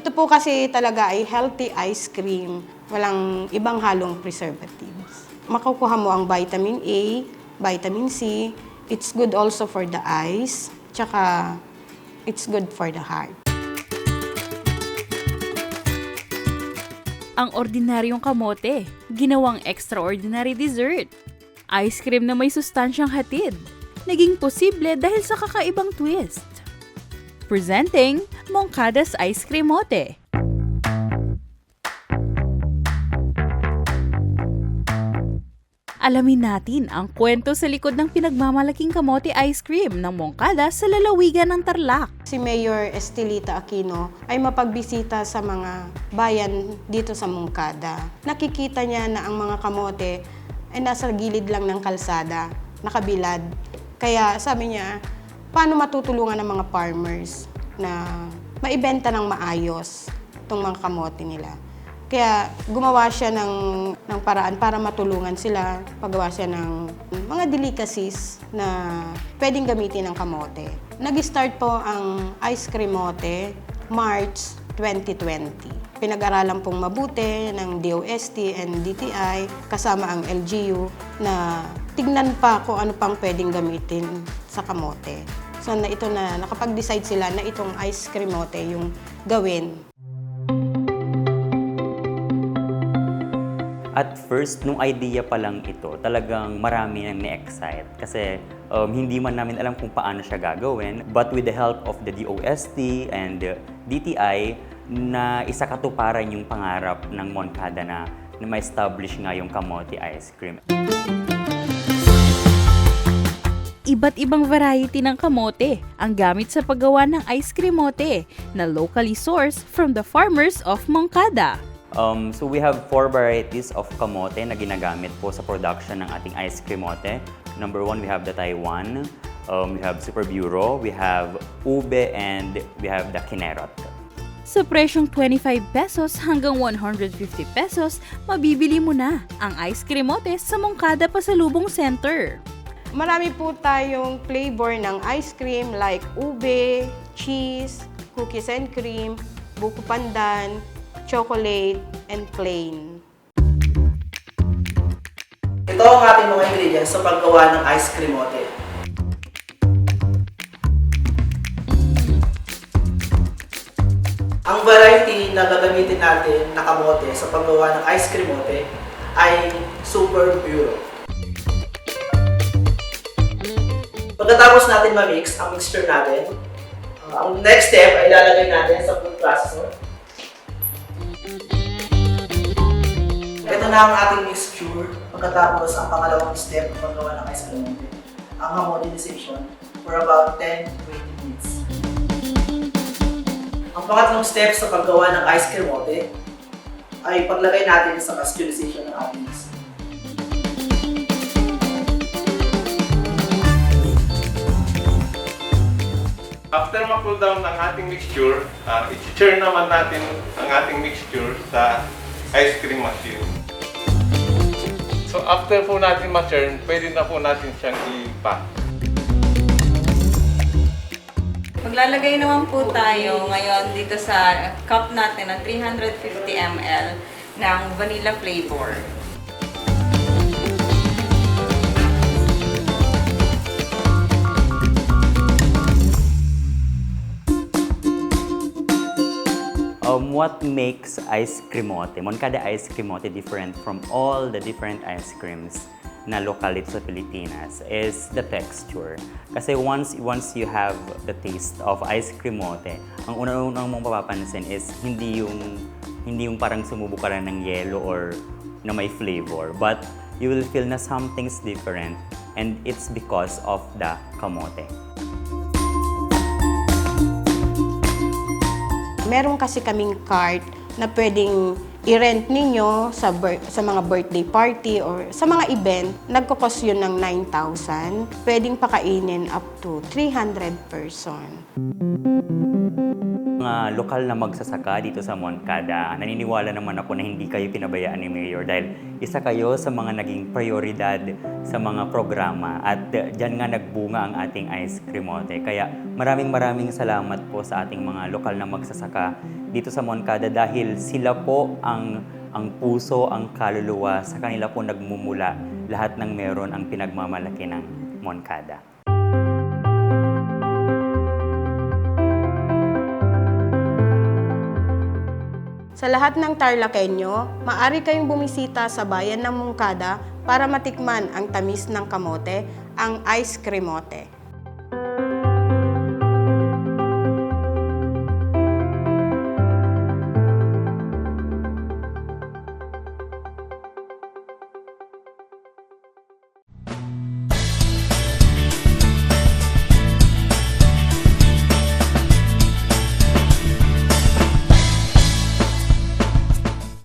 ito po kasi talaga ay healthy ice cream. Walang ibang halong preservatives. Makukuha mo ang vitamin A, vitamin C. It's good also for the eyes. Tsaka, it's good for the heart. Ang ordinaryong kamote, ginawang extraordinary dessert. Ice cream na may sustansyang hatid. Naging posible dahil sa kakaibang twist. Presenting Moncada's Ice Cream Mote. Alamin natin ang kwento sa likod ng pinagmamalaking kamote ice cream ng Moncada sa lalawigan ng Tarlac. Si Mayor Estelita Aquino ay mapagbisita sa mga bayan dito sa Mungkada. Nakikita niya na ang mga kamote ay nasa gilid lang ng kalsada, nakabilad. Kaya sabi niya, paano matutulungan ng mga farmers na maibenta ng maayos itong mga kamote nila. Kaya gumawa siya ng, ng paraan para matulungan sila. Paggawa siya ng mga delicacies na pwedeng gamitin ng kamote. Nag-start po ang Ice Cream Mote March 2020. Pinag-aralan pong mabuti ng DOST and DTI kasama ang LGU na tignan pa kung ano pang pwedeng gamitin sa kamote. So na ito na nakapag-decide sila na itong ice cream mote yung gawin At first, nung idea pa lang ito, talagang marami nang na-excite. Kasi um, hindi man namin alam kung paano siya gagawin. But with the help of the DOST and the DTI, na isa katuparan yung pangarap ng Moncada na, na ma-establish nga yung kamote ice cream. Iba't ibang variety ng kamote ang gamit sa paggawa ng ice cream mote na locally sourced from the farmers of Moncada. Um, so we have four varieties of kamote na ginagamit po sa production ng ating ice cream mote. Number one, we have the Taiwan, um, we have Super Bureau, we have Ube, and we have the Kinerot. Sa presyong 25 pesos hanggang 150 pesos, mabibili mo na ang ice cream mote sa Moncada Pasalubong Center. Marami po tayong flavor ng ice cream like ube, cheese, cookies and cream, buko pandan, chocolate, and plain. Ito ang ating mga ingredients sa paggawa ng ice cream mote. Ang variety na gagamitin natin na kamote sa paggawa ng ice cream mote ay Super Bureau. Pagkatapos natin ma-mix ang mixture natin, uh, ang next step ay lalagay natin sa food processor. Ito na ang ating mixture. Pagkatapos, ang pangalawang step ng paggawa ng ice cream ang homogenization for about 10 to 20 minutes. Ang pangatlong step sa paggawa ng ice cream mote ay paglagay natin sa pasteurization ng ating mix. Ma-cool down ang ating mixture, uh, i-churn naman natin ang ating mixture sa ice cream machine. So after po natin ma-churn, pwede na po natin siyang i-pack. Maglalagay naman po tayo ngayon dito sa cup natin ng 350 ml ng vanilla flavor. Um, what makes ice cream mote, Moncada ice cream mote different from all the different ice creams na lokal dito sa Pilipinas is the texture. Kasi once once you have the taste of ice cream mote, ang unang-unang mong mapapansin is hindi yung hindi yung parang sumubok ka ng yelo or na may flavor, but you will feel na something's different and it's because of the kamote. Meron kasi kaming cart na pwedeng i-rent ninyo sa, sa mga birthday party or sa mga event. Nagkakos yun ng 9,000. Pwedeng pakainin up to 300 person. mga lokal na magsasaka dito sa Moncada, naniniwala naman ako na hindi kayo pinabayaan ni Mayor dahil isa kayo sa mga naging prioridad sa mga programa at dyan nga nagbunga ang ating ice cream mote. Kaya maraming maraming salamat po sa ating mga lokal na magsasaka dito sa Moncada dahil sila po ang ang puso, ang kaluluwa, sa kanila po nagmumula lahat ng meron ang pinagmamalaki ng Moncada. Sa lahat ng Tarlakenyo, maari kayong bumisita sa bayan ng Mungkada para matikman ang tamis ng kamote, ang ice cremote.